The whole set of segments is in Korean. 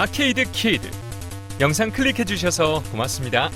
아케이드 키드 영상 클릭해 주셔서 고맙습니다.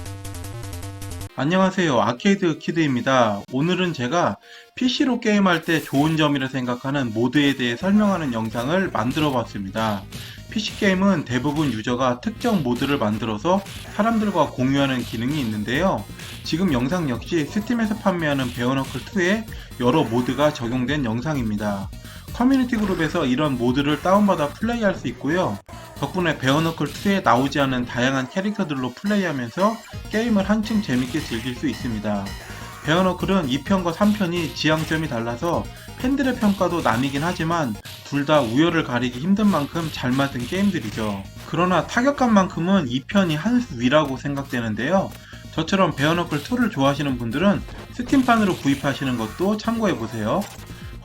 안녕하세요. 아케이드 키드입니다. 오늘은 제가 PC로 게임할 때 좋은 점이라 생각하는 모드에 대해 설명하는 영상을 만들어 봤습니다. PC 게임은 대부분 유저가 특정 모드를 만들어서 사람들과 공유하는 기능이 있는데요. 지금 영상 역시 스팀에서 판매하는 베어너클2에 여러 모드가 적용된 영상입니다. 커뮤니티 그룹에서 이런 모드를 다운받아 플레이할 수 있고요. 덕분에 베어너클 2에 나오지 않은 다양한 캐릭터들로 플레이하면서 게임을 한층 재밌게 즐길 수 있습니다. 베어너클은 2편과 3편이 지향점이 달라서 팬들의 평가도 나뉘긴 하지만 둘 다 우열을 가리기 힘든 만큼 잘 만든 게임들이죠. 그러나 타격감만큼은 2편이 한 수 위라고 생각되는데요. 저처럼 베어너클 2를 좋아하시는 분들은 스팀판으로 구입하시는 것도 참고해보세요.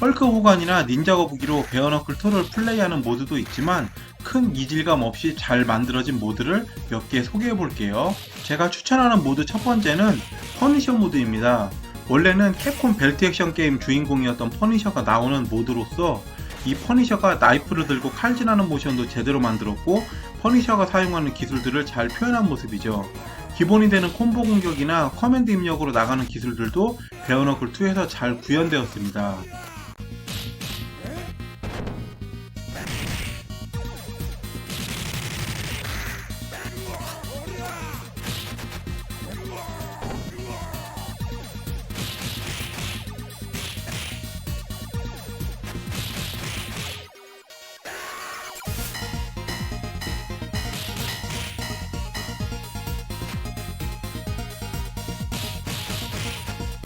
헐크 호간이나 닌자 거북이로 베어너클 2를 플레이하는 모드도 있지만 큰 이질감 없이 잘 만들어진 모드를 몇 개 소개해 볼게요. 제가 추천하는 모드 첫 번째는 퍼니셔 모드입니다. 원래는 캡콤 벨트 액션 게임 주인공이었던 퍼니셔가 나오는 모드로서 이 퍼니셔가 나이프를 들고 칼질하는 모션도 제대로 만들었고 퍼니셔가 사용하는 기술들을 잘 표현한 모습이죠. 기본이 되는 콤보 공격이나 커맨드 입력으로 나가는 기술들도 베어너클 2에서 잘 구현되었습니다.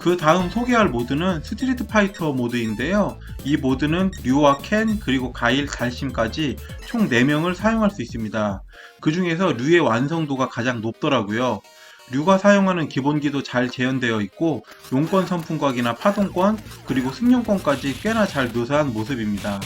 그 다음 소개할 모드는 스트리트 파이터 모드인데요. 이 모드는 류와 켄 그리고 가일 달심까지 총 4명을 사용할 수 있습니다. 그 중에서 류의 완성도가 가장 높더라고요. 류가 사용하는 기본기도 잘 재현되어 있고 용권 선풍각이나 파동권 그리고 승용권까지 꽤나 잘 묘사한 모습입니다.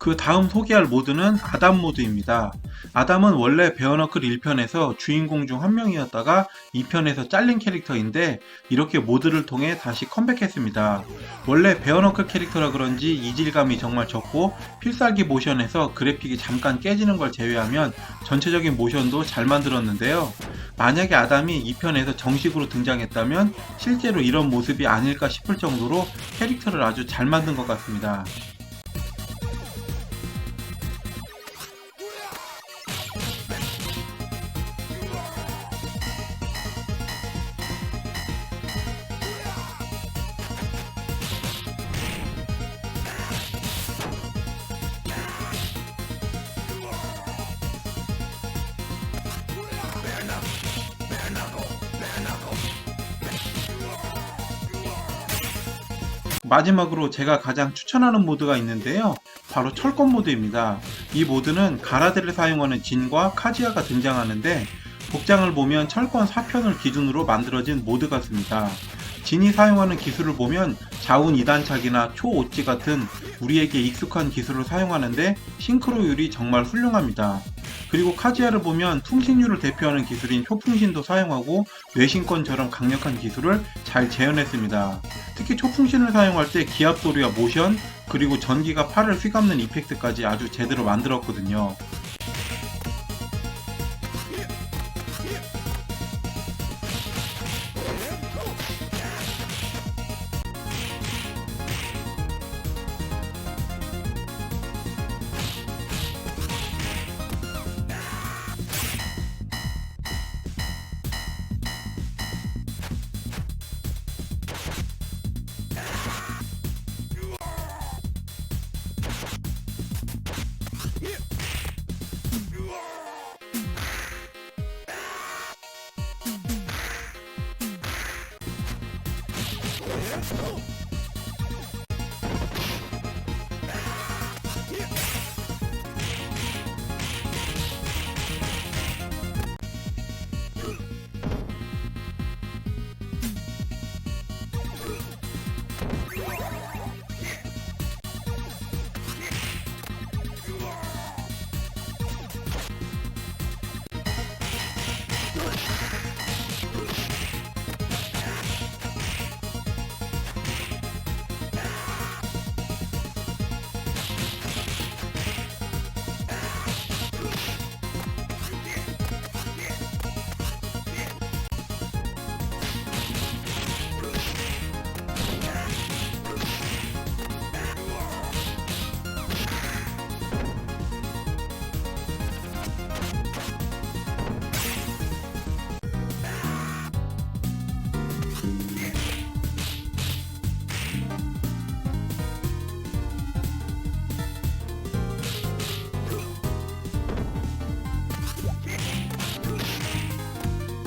그 다음 소개할 모드는 아담 모드입니다. 아담은 원래 베어너클 1편에서 주인공 중 한 명이었다가 2편에서 잘린 캐릭터인데 이렇게 모드를 통해 다시 컴백했습니다. 원래 베어너클 캐릭터라 그런지 이질감이 정말 적고 필살기 모션에서 그래픽이 잠깐 깨지는 걸 제외하면 전체적인 모션도 잘 만들었는데요. 만약에 아담이 2편에서 정식으로 등장했다면 실제로 이런 모습이 아닐까 싶을 정도로 캐릭터를 아주 잘 만든 것 같습니다. 마지막으로 제가 가장 추천하는 모드가 있는데요. 바로 철권 모드입니다. 이 모드는 가라데를 사용하는 진과 카지아가 등장하는데 복장을 보면 철권 4편을 기준으로 만들어진 모드 같습니다. 진이 사용하는 기술을 보면 자운 2단착이나 초오찌 같은 우리에게 익숙한 기술을 사용하는데 싱크로율이 정말 훌륭합니다. 그리고 카지아를 보면 통신율을 대표하는 기술인 초풍신도 사용하고 뇌신권처럼 강력한 기술을 잘 재현했습니다. 특히 초풍신을 사용할 때 기압 소리와 모션 그리고 전기가 팔을 휘감는 이펙트까지 아주 제대로 만들었거든요. Let's go.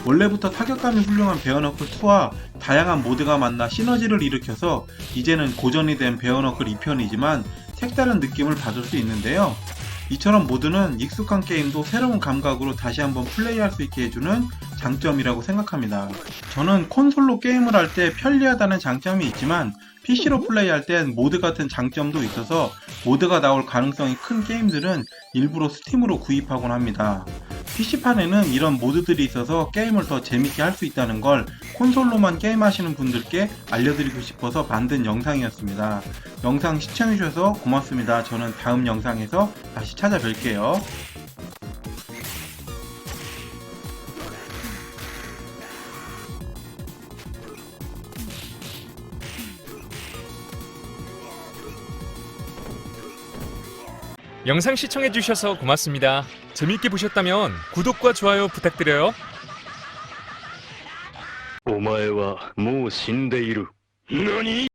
원래부터 타격감이 훌륭한 베어너클 2와 다양한 모드가 만나 시너지를 일으켜서 이제는 고전이 된 베어너클 2편이지만 색다른 느낌을 받을 수 있는데요. 이처럼 모드는 익숙한 게임도 새로운 감각으로 다시 한번 플레이할 수 있게 해주는 장점이라고 생각합니다. 저는 콘솔로 게임을 할 때 편리하다는 장점이 있지만 PC로 플레이할 땐 모드 같은 장점도 있어서 모드가 나올 가능성이 큰 게임들은 일부러 스팀으로 구입하곤 합니다. PC판에는 이런 모드들이 있어서 게임을 더 재밌게 할 수 있다는 걸 콘솔로만 게임하시는 분들께 알려드리고 싶어서 만든 영상이었습니다. 영상 시청해주셔서 고맙습니다. 저는 다음 영상에서 다시 찾아뵐게요. 영상 시청해주셔서 고맙습니다. 재밌게 보셨다면 구독과 좋아요 부탁드려요. お前はもう死んでいる。何